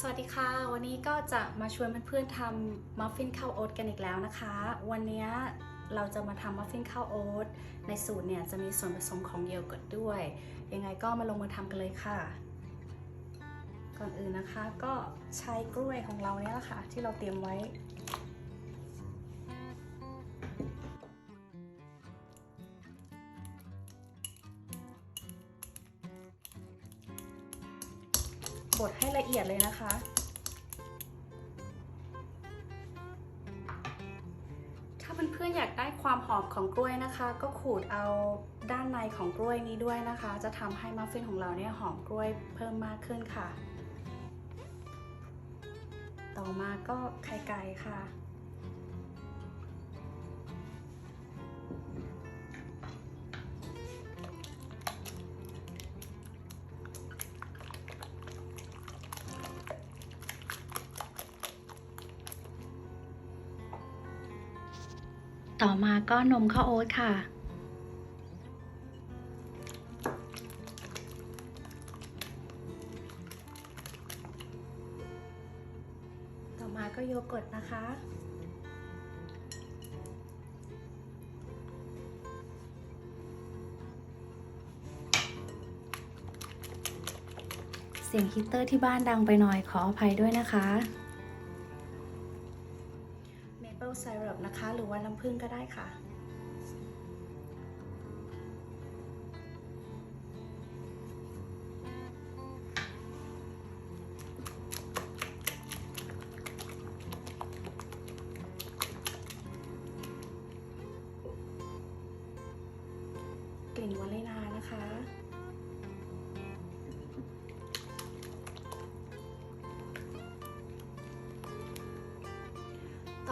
สวัสดีค่ะ วันนี้ก็จะมาชวนเพื่อนๆทำมัฟฟินข้าวโอ๊ตกันอีกแล้วนะคะ วันนี้เราจะมาทำมัฟฟินข้าวโอ๊ตในสูตรเนี่ยจะมีส่วนผสมของเยเกิร์ตด้วย ยังไงก็มาลงมือทำกันเลยค่ะ ก่อนอื่นนะคะก็ใช้กล้วยของเราเนี่ยแหละค่ะ ที่เราเตรียมไว้ ดให้ละเอียดเลยนะคะ ถ้าเพื่อนๆอยากได้ความหอมของกล้วยนะคะ ก็ขูดเอาด้านในของกล้วยนี้ด้วยนะคะ จะทำให้มัฟฟินของเราเนี่ยหอมกล้วยเพิ่มมากขึ้นค่ะ ต่อมาก็ไข่ไก่ค่ะ ต่อมาก็นมข้าวโอ๊ตค่ะ ต่อมาก็โยเกิร์ตนะคะ เสียงฮีตเตอร์ที่บ้านดังไปหน่อยขออภัยด้วยนะคะ นะคะ หรือว่าน้ำผึ้งก็ได้ค่ะ กลิ่นวานิลานะคะ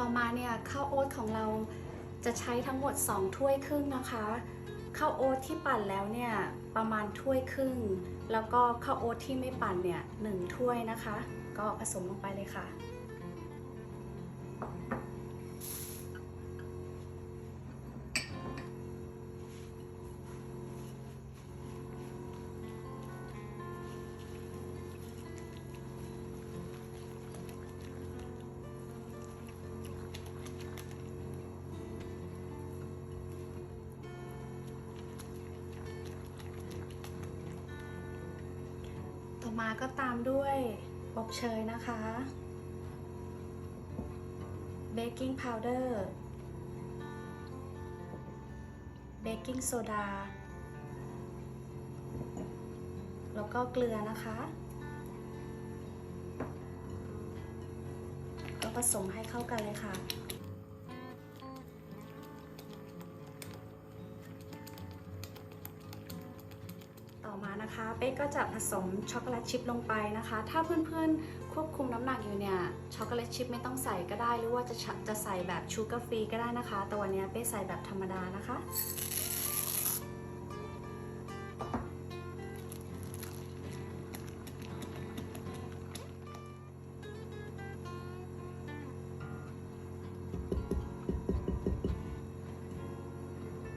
อมาเนี่ยข้าวโอ๊ตของเราจะใช้ทั้งหมด 2 ถ้วยครึ่งนะคะข้าวโอ๊ตที่ปั่นแล้วเนี่ยประมาณถ้วยครึ่ง แล้วก็ข้าวโอ๊ตที่ไม่ปั่นเนี่ยหนึ่งถ้วยนะคะ ก็ผสมลงไปเลยค่ะ มาก็ตามด้วยอบเชยนะคะเบกกิ้งพาวเดอร์เบกกิ้งโซดา แล้วก็เกลือนะคะก็ผสมให้เข้ากันเลยค่ะ นะคะเป๊กก็จะผสมช็อกโกแลตชิพลงไปนะคะ ถ้าเพื่อนๆควบคุมน้ำหนักอยู่เนี่ยช็อกโกแลตชิพไม่ต้องใส่ก็ได้ หรือว่าจะจะใส่แบบชูการ์ฟรีก็ได้นะคะ แต่วันนี้เป๊กใส่แบบธรรมดานะคะ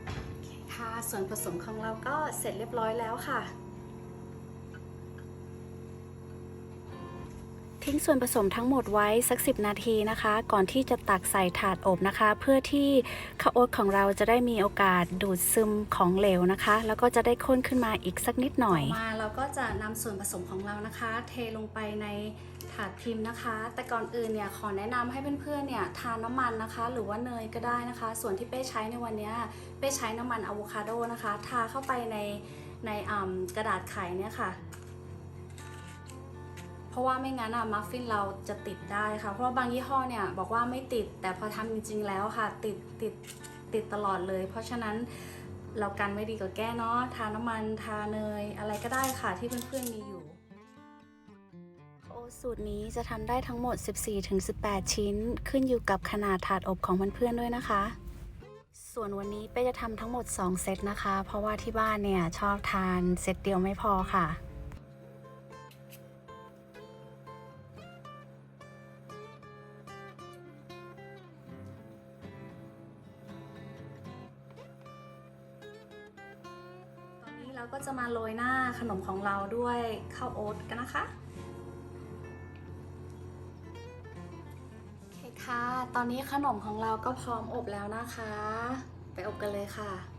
โอเคค่ะส่วนผสมของเราก็เสร็จเรียบร้อยแล้วค่ะ ทิ้งส่วนผสมทั้งหมดไว้สัก 10 นาทีนะคะ ก่อนที่จะตักใส่ถาดอบนะคะ เพื่อที่ข้าวโอ๊ตของเราจะได้มีโอกาสดูดซึมของเหลวนะคะ แล้วก็จะได้ข้นขึ้นมาอีกสักนิดหน่อยมาเราก็จะนำส่วนผสมของเรานะคะ เทลงไปในถาดพิมพ์นะคะ แต่ก่อนอื่นเนี่ยขอแนะนำให้เพื่อนๆเนี่ยทานน้ำมันนะคะ หรือว่าเนยก็ได้นะคะ ส่วนที่เป้ใช้ในวันนี้เป้ใช้น้ำมันอะโวคาโดนะคะ ทาเข้าไปในในอ่ากระดาษไขเนี่ยค่ะ ราะว่าไม่งั้นอะมัฟฟินเราจะติดได้ค่ะ เพราะว่าบางยี่ห้อเนี่ยบอกว่าไม่ติดแต่พอทำจริงๆแล้วค่ะ ติดติดติดตลอดเลย เพราะฉะนั้นเรากันไว้ดีกว่าแก้เนาะทาน้ำมันทาเนย อะไรก็ได้ค่ะที่เพื่อนๆมีอยู่โอสูตรนี้จะทำได้ทั้งหมด 14-18 ชิ้น ขึ้นอยู่กับขนาดถาดอบของเพื่อนๆด้วยนะคะ ส่วนวันนี้เป้จะทำทั้งหมด 2 เซตนะคะ เพราะว่าที่บ้านเนี่ยชอบทานเซตเดียวไม่พอค่ะ เราก็จะมาโรยหน้าขนมของเราด้วยข้าวโอ๊ตกันนะคะโอเคค่ะ ตอนนี้ขนมของเราก็พร้อมอบแล้วนะคะ ไปอบกันเลยค่ะ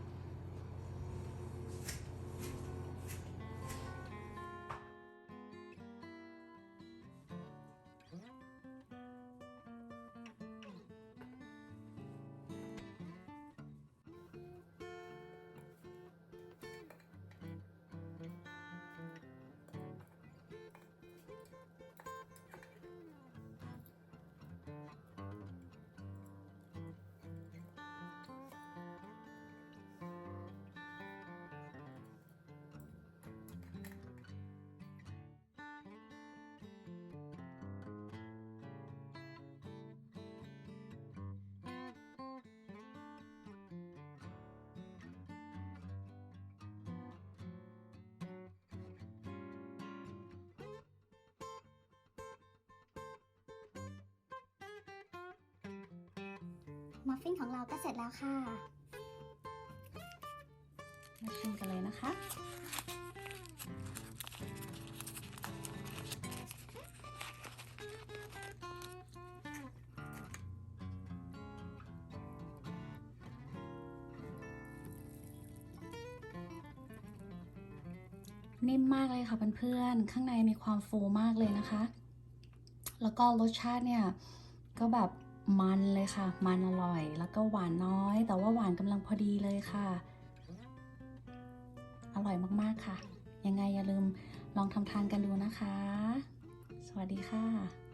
มัฟฟินของเราก็เสร็จแล้วค่ะ มาชิมกันเลยนะคะนิ่มมากเลยค่ะเพื่อนๆ ข้างในมีความฟูมากเลยนะคะ แล้วก็รสชาติเนี่ย ก็แบบ มันเลยค่ะ มันอร่อย แล้วก็หวานน้อย แต่ว่าหวานกำลังพอดีเลยค่ะ อร่อยมากๆค่ะ ยังไงอย่าลืมลองทำทานกันดูนะคะ สวัสดีค่ะ